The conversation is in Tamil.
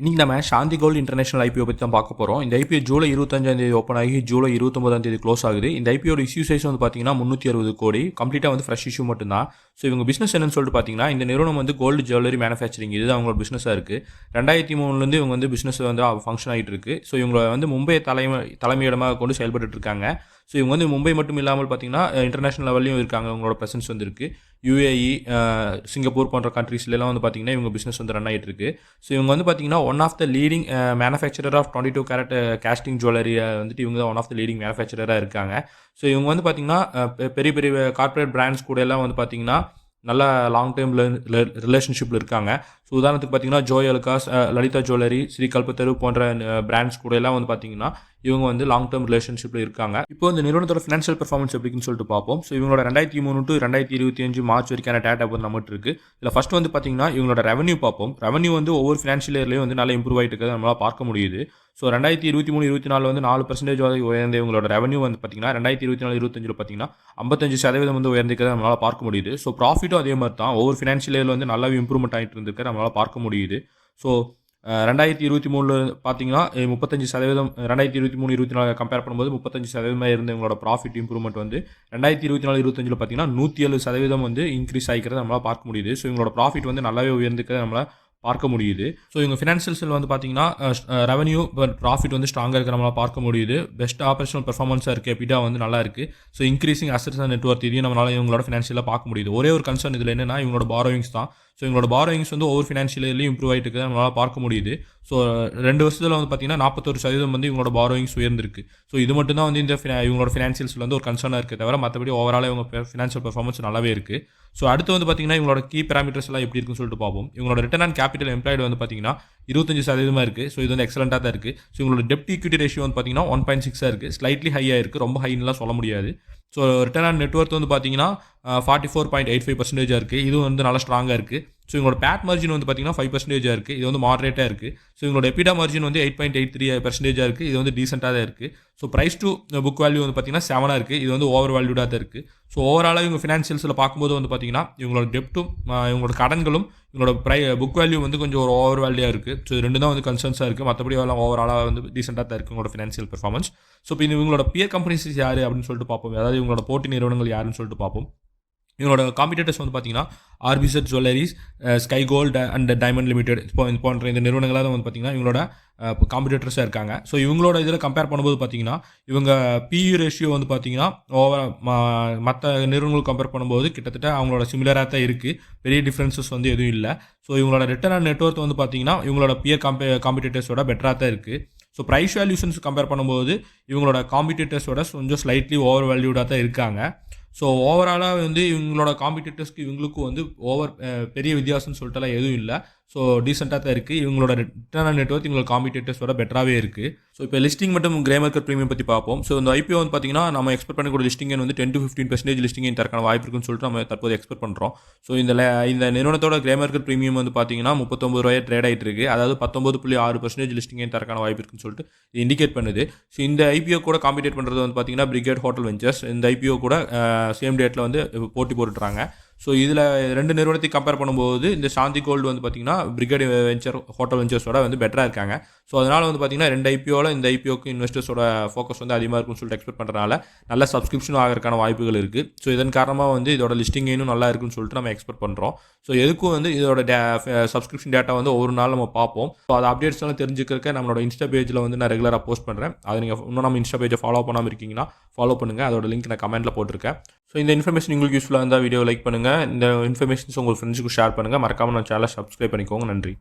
இன்றைக்கி நம்ம சாந்தி கோல்டு இன்டர்நேஷனல் ஐபிஓ பற்றி தான் பார்க்க போகிறோம் இந்த ஐபிஓ ஜூலை இருபத்தஞ்சாம் தேதி ஓப்பன் ஆகி ஜூலை இருபத்தொம்பதாம் தேதி க்ளோஸ் ஆகுது. இந்த ஐபிஓட இஷ்யூ சைஸ் வந்து பார்த்தீங்கன்னா முந்நூற்றி அறுபது கோடி. கம்ப்ளீட்டாக வந்து ஃப்ரெஷ் இஷ்யூ மட்டும்தான். ஸோ இவங்க பிஸ்னஸ் என்னன்னு சொல்லிட்டு பார்த்தீங்கன்னா இந்த நிறுவனம் வந்து கோல்டு ஜுவல்லரி மேனுஃபேக்சரிங் இது அவங்களோட பிஸ்னஸாக இருக்குது ரெண்டாயிரத்தி மூணுலேருந்து இவங்க வந்து பிஸ்னஸ் வந்து ஃபங்க்ஷன் ஆகிட்டு இருக்கு. ஸோ இவங்களை வந்து மும்பை தலைமை தலைமையிடமாக கொண்டு செயல்பட்டு இருக்காங்க. ஸோ இவங்க வந்து மும்பை மட்டும் இல்லாமல் பார்த்தீங்கன்னா இன்டர்நேஷனல் லெவல்லையும் இருக்காங்க. அவங்களோட ப்ரெசன்ஸ் வந்து இருக்குது யூஏஇ சிங்கப்பூர் போன்ற கண்ட்ரீஸ்லாம் வந்து பார்த்தீங்கன்னா இவங்க பிஸ்னஸ் வந்து ரன் ஆகிட்டு இருக்கு. ஸோ இவங்க வந்து பார்த்தீங்கன்னா one of the leading manufacturer of twenty two carat casting ஜுவல்லரியை வந்துட்டு இவங்க தான் ஒன் ஆஃப் த லீடிங் மேனுஃபேக்சரராக இருக்காங்க. ஸோ இவங்க வந்து பார்த்தீங்கன்னா பெரிய பெரிய கார்ப்பரேட் பிராண்ட்ஸ் கூட எல்லாம் வந்து பார்த்தீங்கன்னா நல்ல லாங் டைம் ரிலேஷன்ஷிப்பில் இருக்காங்க. ஸோ உதாரணத்துக்கு பார்த்தீங்கன்னா ஜோய் அலுகாஸ் லலிதா ஜுவல்லரி ஸ்ரீ கல்பத்தரு போன்ற பிராண்ட்ஸ் கூட எல்லாம் வந்து பார்த்தீங்கன்னா இவங்க வந்து லாங் டேர்ம் ரிலேஷன்ஷிப்பில் இருக்காங்க. இப்போ இந்த நிறுவனத்தோட ஃபினான்ஷியல் பர்ஃபார்மன்ஸ் எப்படின்னு சொல்லிட்டு பார்ப்போம் ஸோ இவங்களோட ரெண்டாயிரத்தி மூணு டு ரெண்டாயிரத்தி இருபத்தி அஞ்சு மார்ச் வரைக்கான டேட்டா வந்து நம்மகிட்ட இருக்கு. இதில் ஃபர்ஸ்ட் வந்து பார்த்தீங்கன்னா இவங்களோட ரெவன்யூ பார்ப்போம் ரெவன்யூ வந்து ஒவ்வொரு ஃபினான்ஷியல் இயர்லையும் வந்து நல்லா இம்ப்ரூவ் ஆகிட்டு இருக்கிறத நம்மளால் பார்க்க முடியுது. ஸோ ரெண்டாயிரத்தி இருபத்தி மூணு இருபத்தி நாலு வந்து நாலு பர்சன்டேஜ் உயர்ந்த இவங்களோட ரெவன்யூ வந்து பார்த்தீங்கன்னா ரெண்டாயிரத்தி இருபத்தி நாலு இருபத்தஞ்சில் பார்த்தீங்கன்னா ஐம்பத்தஞ்சு சதவீதம் வந்து உயர்ந்திருக்கிறத நம்மளால் பார்க்க முடியுது. ஸோ ப்ராஃபிட்டும் அதே மாதிரி தான். ஒவ்வொரு ஃபினான்ஷியல் இயரில் வந்து நல்லாவே இம்ப்ரூவ்மெண்ட் ஆகிட்டு இருந்திருக்க நம்மளால் பார்க்க முடியுது. ஸோ ரெண்டாயிரத்தி இருபத்தி மூணில் பார்த்தீங்கன்னா முப்பத்தஞ்சு சதவீதம் ரெண்டாயிரத்தி இருபத்தி மூணு இருபத்தி நாலு கம்பேர் பண்ணும்போது முப்பத்தஞ்சு சதவீதமாக இருந்த இவங்களோட ப்ராஃபிட் இம்ப்ரூவ்மெண்ட் வந்து ரெண்டாயிரத்தி இருபத்தி நாலு இருபத்தஞ்சில் பார்த்தீங்கன்னா நூற்றி ஏழு சதவீதம் வந்து இன்க்ரீஸ் ஆகிக்கிறத நம்மளால் பார்க்க முடியுது. ஸோ இவங்களோட ப்ராஃபிட் வந்து நல்லாவே உயர்ந்துக்கிறத நம்மளால் பார்க்க முடியுது. ஸோ இவங்க ஃபினான்ஷியல்ஸில் வந்து பார்த்தீங்கன்னா ரெவன்யூ ப்ராஃபிட் வந்து ஸ்ட்ராங்காக இருக்கிற நம்மளால் பார்க்க முடியுது. பெஸ்ட் ஆப்ரேஷனல் பெர்ஃபார்மன்ஸாக இருக்குது எபிடா வந்து நல்லா இருக்குது so increasing assets and network இதையும் நம்மளால் இவங்களோட ஃபினான்ஷியலாக பார்க்க முடியுது. ஒரே ஒரு கன்சர்ன் இதில் என்னன்னா இவங்களோட பாரோவிங்ஸ் தான். ஸோ எங்களோட பாரோயிங்ஸ் வந்து ஒவ்வொரு ஃபினான்ஷியலையும் இம்ப்ரூவ் ஆகிட்டு இருக்குது நம்மளால் பார்க்க முடியுது. ஸோ ரெண்டு வருஷத்தில் வந்து பார்த்தீங்கன்னா நாற்பத்தொரு சதவீதம் வந்து இவங்களோட பாரோயிங்ஸ் உயர்ந்திருக்கு. ஸோ இது மட்டும் தான் வந்து இந்த இவங்களோட ஃபினான்ஷியல்ஸில் வந்து ஒரு கன்சர்னாக இருக்குது தவிர மற்றபடி ஓவராலாக இவங்க ஃபினான்ஷியல் பெர்ஃபார்மன்ஸ் நல்லாவே இருக்குது ஸோ அடுத்து வந்து பார்த்தீங்கன்னா இவங்களோட கீ பேராமீட்டர்ஸ் எல்லாம் எப்படி இருக்குன்னு சொல்லிட்டு பார்ப்போம். இவங்களோட ரிட்டர்ன் ஆன் கேபிட்டல் எம்ப்ளாய்டு வந்து பார்த்தீங்கன்னா இருபத்தஞ்சு சதவீதமாக இருக்குது ஸோ இது வந்து எக்ஸலண்ட்டாக தான் இருக்குது ஸோ இவங்களோட டெப்ட் ஈக்விட்டி ரேஷியோ வந்து பார்த்தீங்கன்னா ஒன் பாயிண்ட் சிக்ஸாக இருக்குது ஸ்லைட்லி ஹையாக இருக்குது ரொம்ப ஹைன்லாம் சொல்ல முடியாது. ஸோ ரிட்டர்ன் ஆன் நெட்ஒர்க் வந்து பார்த்தீங்கன்னா forty four point eight five பர்சன்டேஜாக இருக்குது இது வந்து நல்லா ஸ்ட்ராங்காக இருக்குது ஸோ இவங்களோட பேட் மார்ஜின் வந்து பார்த்தீங்கன்னா ஃபைவ் பர்சன்டேஜாக இருக்குது இது வந்து மாடரேட்டாக இருக்குது ஸோ இவங்களோட எபிடா மார்ஜின் வந்து எயிட் பாயிண்ட் எயிட் த்ரீ பர்சன்டேஜாக இருக்குது இது வந்து டீசெண்டாக தான் இருக்குது so price to book value வந்து பார்த்தீங்கன்னா செவனாக இருக்குது இது வந்து ஓவர் வேல்யூடாக தான் இருக்குது ஸோ ஓவராலாக இவங்க ஃபினான்ஷியல்ஸில் பார்க்கும்போது வந்து பார்த்தீங்கன்னா இவங்களோட டெப்ட்டும் இவங்களோட கடன்களும் இவங்களோட ப்ரை புக் வேல்யூ வந்து கொஞ்சம் ஒரு ஓவர் வேல்யூயாக இருக்குது ஸோ ரெண்டு தான் வந்து கன்சர்ன்ஸாக இருக்குது மற்றபடி எல்லாம் ஓவராலாக வந்து டீசெண்டாக தான் இருக்குது இவங்களோட ஃபினான்ஷியல் பெர்ஃபார்மன்ஸ் ஸோ இப்போ இவங்களோட பியர் கம்பெனிஸ் யார் அப்படின்னு சொல்லிட்டு பார்ப்போம். அதாவது இவங்களோட போட்டி நிறுவனங்கள் யாருன்னு சொல்லிட்டு பார்ப்போம். இவங்களோட காம்படிட்டர்ஸ் வந்து பார்த்தீங்கன்னா RBZ jewellers Sky gold and diamond limited இப்போ இது போன்ற இந்த நிறுவனங்களாக வந்து பார்த்தீங்கன்னா இவங்களோட காம்படிட்டர்ஸாக இருக்காங்க. ஸோ இவங்களோட இதில் கம்பேர் பண்ணும்போது பார்த்தீங்கன்னா இவங்க பிஇ ரேஷியோ வந்து பார்த்தீங்கன்னா ஓவர் மற்ற நிறுவனங்கள் கம்பேர் பண்ணும்போது கிட்டத்தட்ட அவங்களோட சிமிலராக தான் இருக்குது பெரிய டிஃப்ரென்சஸ் வந்து எதுவும் இல்லை. ஸோ இவங்களோட ரிட்டர்ன் ஆன் நெட்ஒர்க் வந்து பார்த்தீங்கன்னா இவங்களோட பியர் காம்பே காம்படிட்டர்ஸோட பெட்டராக தான் இருக்குது ஸோ ப்ரைஸ் வேல்யூஷன்ஸ் கம்பேர் பண்ணும்போது இவங்களோட காம்படிட்டர்ஸோட கொஞ்சம் ஸ்லைட்லி ஓவர் வேல்யூடாக தான் இருக்காங்க. ஸோ ஓவராலாக வந்து இவங்களோட காம்படிட்டர்ஸ்க்கு இவங்களுக்கும் வந்து ஓவர் பெரிய வித்தியாசம்னு சொல்லிட்டுலாம் எதுவும் இல்லை. ஸோ டீசெண்டாக தான் இருக்குது இவங்களோட ரிட்டர்ன் நெட்ஒர்க் இவங்களோட காம்படிட்டர்ஸோட பெட்டராகவே இருக்குது ஸோ இப்போ லிஸ்டிங் மட்டும் கிரே மார்க்கெட் ப்ரீமியம் பற்றி பார்ப்போம். ஸோ இந்த ஐபிஓ வந்து பார்த்தீங்கன்னா நம்ம எக்ஸ்பெக்ட் பண்ணக்கூடிய லிஸ்டிங் வந்து ten to fifteen percentage listing தரக்கான வாய்ப்பு இருக்குன்னு சொல்லிட்டு நம்ம தற்போது எக்ஸ்பெக்ட் பண்ணுறோம் ஸோ இந்த இந்த நிறுவனத்தோட கிரே மார்க்கெட் ப்ரீமியம் வந்து பார்த்தீங்கன்னா முப்பத்தொம்பது ரூபாய் ட்ரேட் ஆகிட்டு இருக்குது அதாவது பத்தொம்பது புள்ளி ஆறு பர்சன்டேஜ் லிஸ்டிங் தரக்கான வாய்ப்பு இருக்குன்னு சொல்லிட்டு இது இண்டிகேட் பண்ணுது. ஸோ இந்த ஐபிஓ கூட காம்படிட் பண்ணுறது வந்து பார்த்தீங்கன்னா பிரிகேட் ஹோட்டல் வெஞ்சர்ஸ் இந்த ஐபிஓ கூட சேம் டேட்டில் வந்து போட்டி போட்டுட்றாங்க. ஸோ இதில் ரெண்டு நிறுவனத்தையும் கம்பேர் பண்ணும்போது இந்த சாந்தி கோல்டு வந்து பார்த்தீங்கன்னா பிரிகேட் வெஞ்சர் ஹோட்டல் வெஞ்சர்ஸோட வந்து பெட்டராக இருக்காங்க. ஸோ அதனால் வந்து பார்த்தீங்கன்னா ரெண்டு ஐபிஓவில் இந்த ஐபிஓக்கு இன்வெஸ்டர்ஸோட ஃபோக்கஸ் வந்து அதிகமாக இருக்கும்னு சொல்லிட்டு எக்ஸ்பெக்ட் பண்ணுறதுனால நல்ல சப்ஸ்கிரிப்ஷன் ஆகிறதுக்கான வாய்ப்புகள் இருக்குது ஸோ இதன் காரணமாக வந்து இதோட லிஸ்டிங் இன்னும் நல்லா இருக்குன்னு சொல்லிட்டு நம்ம எக்ஸ்பெக்ட் பண்ணுறோம் ஸோ எதுக்கும் வந்து இதோட சப்ஸ்கிரிப்ஷன் டேட்டா வந்து ஒவ்வொரு நாள் நம்ம பார்ப்போம். ஸோ அது அப்டேட்ஸ் எல்லாம் தெரிஞ்சுக்கிறக்க நம்மளோட இன்ஸ்டா பேஜில் வந்து நான் ரெகுலராக போஸ்ட் பண்ணுறேன் அதை நீங்கள் இன்னும் நம்ம இன்ஸ்டா பேஜை ஃபாலோ பண்ணாமல் இருக்கீங்கன்னா ஃபாலோ பண்ணுங்கள் அதோட லிங்க் நான் கமெண்ட்டில் போட்டிருக்கேன். ஸோ இந்த இன்ஃபர்மேஷன் உங்களுக்கு யூஸ்ஃபுல்லாக இருந்தால் வீடியோ லைக் பண்ணுங்கள் இந்த இன்ஃபர்மேஷன்ஸ் உங்கள் ஃப்ரெண்ட்ஸுக்கு ஷேர் பண்ணுங்கள் மறக்காமல் நான் சேனலை சப்ஸ்கிரைப் பண்ணிக்கோங்க. நன்றி.